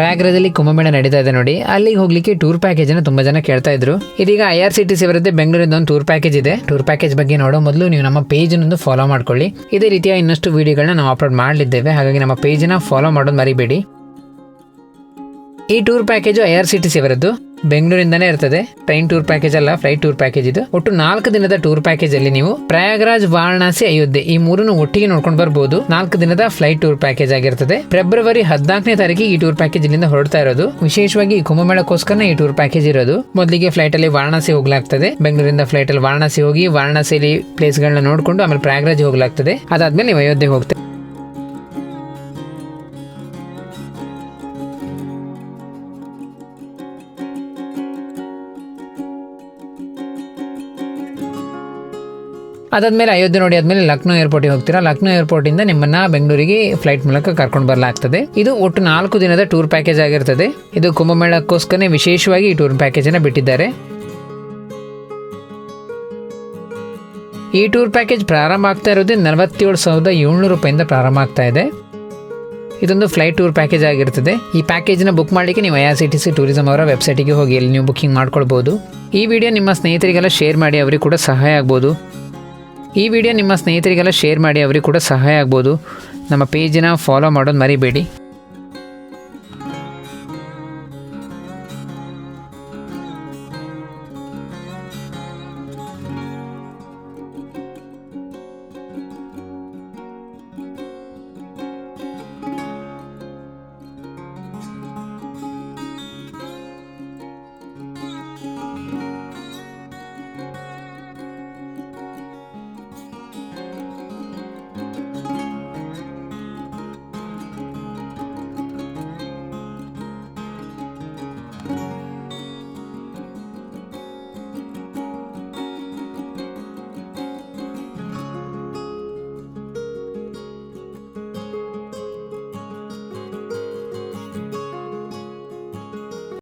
ಪ್ರಯಾಗ್ರಾಜಲ್ಲಿ ಕುಂಭಮೇಳ ನಡೀತಾ ಇದೆ ನೋಡಿ. ಅಲ್ಲಿಗೆ ಹೋಗ್ಲಿಕ್ಕೆ ಟೂರ್ ಪ್ಯಾಕೇಜ್ ಅನ್ನ ತುಂಬಾ ಜನ ಕೇಳ್ತಾ ಇದ್ರು. ಇದೀಗ I R C T C ಬೆಂಗಳೂರಿಂದ ಒಂದು ಟೂರ್ ಪ್ಯಾಕೇಜ್ ಇದೆ. ಟೂರ್ ಪ್ಯಾಕೇಜ್ ಬಗ್ಗೆ ನೋಡೋ ಮೊದಲು ನೀವು ನಮ್ಮ ಪೇಜ್ ಒಂದು ಫಾಲೋ ಮಾಡ್ಕೊಳ್ಳಿ. ಇದೇ ರೀತಿಯ ಇನ್ನಷ್ಟು ವಿಡಿಯೋಗಳನ್ನ ನಾವು ಅಪ್ಲೋಡ್ ಮಾಡಲಿದ್ದೇವೆ. ಹಾಗಾಗಿ ನಮ್ಮ ಪೇಜ್ನ ಫಾಲೋ ಮಾಡೋದು ಮರಿಬೇಡಿ. ಈ tour package I R C T C ಅವರದ್ದು ಬೆಂಗಳೂರಿಂದನೇ ಇರ್ತದೆ. ಟ್ರೈನ್ ಟೂರ್ ಪ್ಯಾಕೇಜ್ ಅಲ್ಲ, ಫ್ಲೈಟ್ ಟೂರ್ ಪ್ಯಾಕೇಜ್ ಇದು. ಒಟ್ಟು ನಾಲ್ಕು ದಿನದ ಟೂರ್ ಪ್ಯಾಕೇಜ್ ಅಲ್ಲಿ ನೀವು ಪ್ರಯಾಗರಾಜ್, ವಾರಣಾಸಿ, ಅಯೋಧ್ಯೆ ಈ ಮೂರನ್ನು ಒಟ್ಟಿಗೆ ನೋಡ್ಕೊಂಡು ಬರ್ಬೋದು. ನಾಲ್ಕು ದಿನದ ಫ್ಲೈಟ್ ಟೂರ್ ಪ್ಯಾಕೇಜ್ ಆಗಿರ್ತದೆ. ಫೆಬ್ರವರಿ ಹದಿನಾಲ್ಕನೇ ತಾರೀಕಿಗೆ ಈ ಟೂರ್ ಪ್ಯಾಕೇಜ್ ಇಲ್ಲಿಂದ ಹೊರಡ್ತಾ ಇರೋದು. ವಿಶೇಷವಾಗಿ ಕುಂಭಮೇಳಕ್ಕೋಸ್ಕರ ಈ ಟೂರ್ ಪ್ಯಾಕೇಜ್ ಇರೋದು. ಮೊದಲಿಗೆ ಫ್ಲೈಟ್ ಅಲ್ಲಿ ವಾರಣಾಸಿ ಹೋಗ್ಲಾಗ್ತದೆ. ಬೆಂಗಳೂರಿಂದ ಫ್ಲೈಟ್ ಅಲ್ಲಿ ವಾರಣಾಸಿ ಹೋಗಿ, ವಾರಣಾಸಿಯಲ್ಲಿ ಪ್ಲೇಸ್ ಗಳನ್ನ ನೋಡ್ಕೊಂಡು ಆಮೇಲೆ ಪ್ರಯಾಗರಾಜ್ ಹೋಗ್ಲಾಗ್ತದೆ. ಅದಾದ್ಮೇಲೆ ನೀವು ಅಯೋಧ್ಯೆ ಹೋಗ್ತೇವೆ ಅದಾದ್ಮೇಲೆ ಅಯೋಧ್ಯೆ ನೋಡಿ ಆದ್ಮೇಲೆ ಲಕ್ನೋ ಏರ್ಪೋರ್ಟ್ಗೆ ಹೋಗ್ತೀರಾ? ಲಕ್ನೋ ಏರ್ಪೋರ್ಟ್ ಇಂದ ನಿಮ್ಮನ್ನ ಬೆಂಗಳೂರಿಗೆ ಫ್ಲೈಟ್ ಮೂಲಕ ಕರ್ಕೊಂಡು ಬರಲಾಗ್ತದೆ. ಇದು ಒಟ್ಟು ನಾಲ್ಕು ದಿನದ ಟೂರ್ ಪ್ಯಾಕೇಜ್ ಆಗಿರ್ತದೆ. ಇದು ಕುಂಭಮೇಳಕ್ಕೋಸ್ಕರ ವಿಶೇಷವಾಗಿ ಈ ಟೂರ್ ಪ್ಯಾಕೇಜ್ ಅನ್ನ ಬಿಟ್ಟಿದ್ದಾರೆ. ಈ ಟೂರ್ ಪ್ಯಾಕೇಜ್ ಪ್ರಾರಂಭ ಆಗ್ತಾ ಇರೋದೇ ನಲವತ್ತೇಳು ಸಾವಿರದ ಏಳ್ನೂರು ರೂಪಾಯಿಂದ ಪ್ರಾರಂಭ ಆಗ್ತಾ ಇದೆ. ಇದೊಂದು ಫ್ಲೈಟ್ ಟೂರ್ ಪ್ಯಾಕೇಜ್ ಆಗಿರ್ತದೆ. ಈ ಪ್ಯಾಕೇಜ್ನ ಬುಕ್ ಮಾಡಲಿಕ್ಕೆ ನೀವು I R C T C tourism ಅವರ ವೆಬ್ಸೈಟಿಗೆ ಹೋಗಿ, ಅಲ್ಲಿ ನೀವು ಬುಕ್ಕಿಂಗ್ ಮಾಡ್ಕೊಳ್ಬೋದು. ಈ ವಿಡಿಯೋ ನಿಮ್ಮ ಸ್ನೇಹಿತರಿಗೆಲ್ಲ ಶೇರ್ ಮಾಡಿ, ಅವರಿಗೆ ಕೂಡ ಸಹಾಯ ಆಗ್ಬೋದು. ಈ ವಿಡಿಯೋ ನಿಮ್ಮ ಸ್ನೇಹಿತರಿಗೆಲ್ಲ ಶೇರ್ ಮಾಡಿ, ಅವರಿಗೆ ಕೂಡ ಸಹಾಯ ಆಗ್ಬೋದು. ನಮ್ಮ ಪೇಜಿನ ಫಾಲೋ ಮಾಡೋದು ಮರಿಬೇಡಿ.